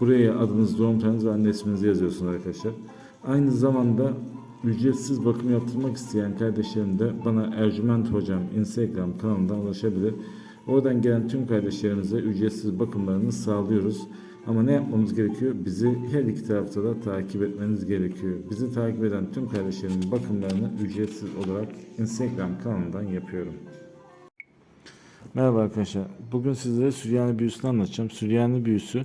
buraya adınız, doğum tarihiniz ve anne isminizi yazıyorsunuz arkadaşlar. Aynı zamanda ücretsiz bakım yaptırmak isteyen kardeşlerim de bana Ercüment Hocam Instagram kanalından ulaşabilir. Oradan gelen tüm kardeşlerimize ücretsiz bakımlarını sağlıyoruz. Ama ne yapmamız gerekiyor? Bizi her iki tarafta da takip etmeniz gerekiyor. Bizi takip eden tüm kardeşlerimin bakımlarını ücretsiz olarak Instagram kanalından yapıyorum. Merhaba arkadaşlar. Bugün sizlere Süryani büyüsünü anlatacağım. Süryani büyüsü